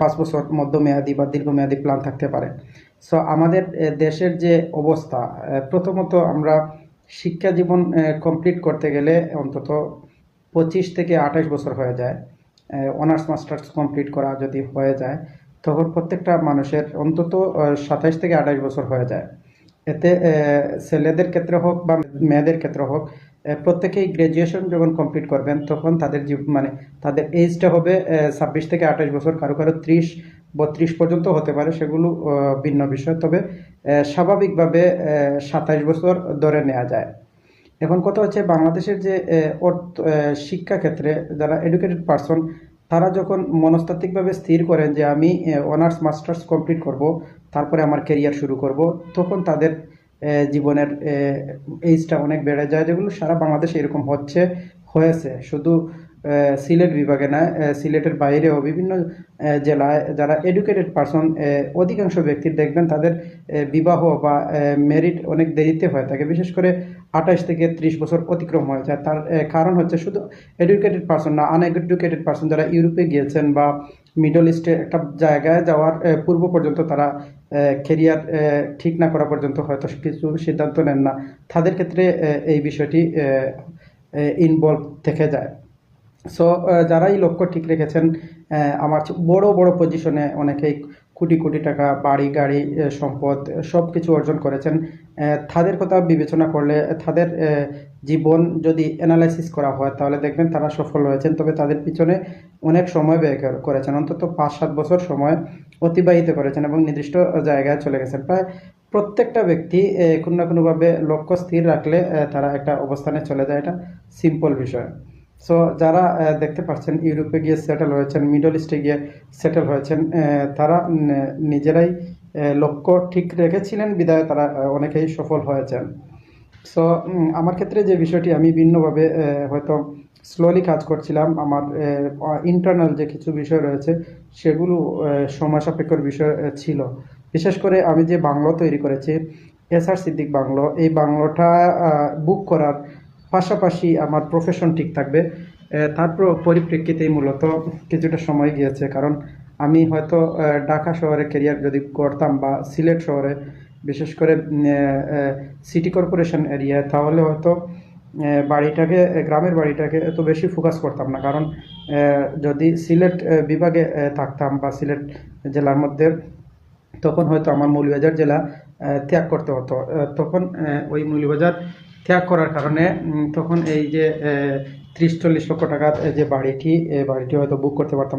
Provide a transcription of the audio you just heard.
পাঁচ বছর মধ্যমেয়াদী বা দীর্ঘমেয়াদী প্ল্যান থাকতে পারে। সো আমাদের দেশের যে অবস্থা প্রথমত আমরা শিক্ষা জীবন কমপ্লিট করতে গেলে অন্তত পঁচিশ থেকে আঠাশ বছর হয়ে যায় অনার্স মাস্টার্স কমপ্লিট করা যদি হয়ে যায়, তখন প্রত্যেকটা মানুষের অন্তত সাতাইশ থেকে আঠাশ বছর হয়ে যায়। এতে ছেলেদের ক্ষেত্রে হোক বা মেয়েদের ক্ষেত্রে হোক প্রত্যেকেই গ্র্যাজুয়েশন যখন কমপ্লিট করবেন তখন তাদের মানে তাদের এজটা হবে ছাব্বিশ থেকে আঠাশ বছর কারও কারও ত্রিশ বত্রিশ পর্যন্ত হতে পারে সেগুলো ভিন্ন বিষয়। তবে স্বাভাবিকভাবে সাতাইশ বছর ধরে নেওয়া যায়। এখন কথা হচ্ছে বাংলাদেশের যে অর্থ- আহ, শিক্ষা ক্ষেত্রে যারা এডুকেটেড পারসন তারা যখন মনস্তাত্ত্বিকভাবে স্থির করেন যে আমি অনার্স মাস্টার্স কমপ্লিট করব তারপরে আমার কেরিয়ার শুরু করব তখন তাদের জীবনের এইজটা অনেক বেড়ে যায়, যেগুলো সারা বাংলাদেশে এরকম হচ্ছে, হয়েছে। শুধু সিলেট বিভাগে না সিলেটের বাইরেও বিভিন্ন জেলায় যারা এডুকেটেড পারসন অধিকাংশ ব্যক্তির দেখবেন তাদের বিবাহ বা মেরিট অনেক দেরিতে হয়ে থাকে। বিশেষ করে আঠাশ থেকে ত্রিশ বছর অতিক্রম হয়ে যায়। তার কারণ হচ্ছে শুধু এডুকেটেড পারসন না আনএডুকেটেড পারসন যারা ইউরোপে গিয়েছেন বা মিডল ইস্টে একটা জায়গায় যাওয়ার পূর্ব পর্যন্ত তারা কেরিয়ার ঠিক না করা পর্যন্ত হয়তো কিছু সিদ্ধান্ত নেন না। তাদের ক্ষেত্রে এই বিষয়টি ইনভলভ থেকে যায়। সো যারা এই লক্ষ্য ঠিক রেখেছেন আমার বড় বড় পজিশনে অনেকেই কোটি কোটি টাকা, বাড়ি, গাড়ি সম্পদ সব কিছু অর্জন করেছেন। তাদের কথা বিবেচনা করলে তাদের জীবন যদি অ্যানালাইসিস করা হয়, তাহলে দেখবেন তারা সফল হয়েছেন। তবে তাদের পিছনে অনেক সময় ব্যয় করেছেন। অন্তত পাঁচ সাত বছর সময় অতিবাহিত করেছেন এবং নির্দিষ্ট জায়গায় চলে গেছেন। প্রায় প্রত্যেকটা ব্যক্তি কোনো না কোনোভাবে লক্ষ্য স্থির রাখলে তারা একটা অবস্থানে চলে যায়। এটা সিম্পল বিষয়। সো যারা দেখতে পাচ্ছেন, ইউরোপে গিয়ে সেটেল হয়েছেন মিডল ইস্টে গিয়ে সেটেল হয়েছেন তারা নিজেরাই লক্ষ্য ঠিক রেখেছিলেন বিদায় তারা অনেকেই সফল হয়েছেন। সো আমার ক্ষেত্রে যে বিষয়টি আমি ভিন্নভাবে হয়তো স্লোলি কাজ করছিলাম, আমার ইন্টারনাল যে কিছু বিষয় রয়েছে, সেগুলো সময় সাপেক্ষর বিষয় ছিল। বিশেষ করে আমি যে বাংলো তৈরি করেছি, এস আর সিদ্দিক বাংলো, এই বাংলোটা বুক করার পাশাপাশি আমার প্রফেশন ঠিক থাকবে। আহ, তার পরিপ্রেক্ষিতেই মূলত কিছুটা সময় গিয়েছে। কারণ আমি হয়তো ঢাকা শহরে কেরিয়ার যদি করতাম বা সিলেট শহরে বিশেষ করে সিটি কর্পোরেশন এরিয়া তাহলে হয়তো বাড়িটাকে গ্রামের বাড়িটাকে এত বেশি ফোকাস করতাম না। কারণ যদি সিলেট বিভাগে থাকতাম বা সিলেট জেলার মধ্যে তখন হয়তো আমার মৌলভীবাজার জেলা ত্যাগ করতে হতো। তখন ওই মৌলভীবাজার ত্যাগ করার কারণে তখন এই যে ত্রিশ চল্লিশ লক্ষ টাকার যে বাড়িটি বাড়িটি হয়তো বুক করতে পারতাম না।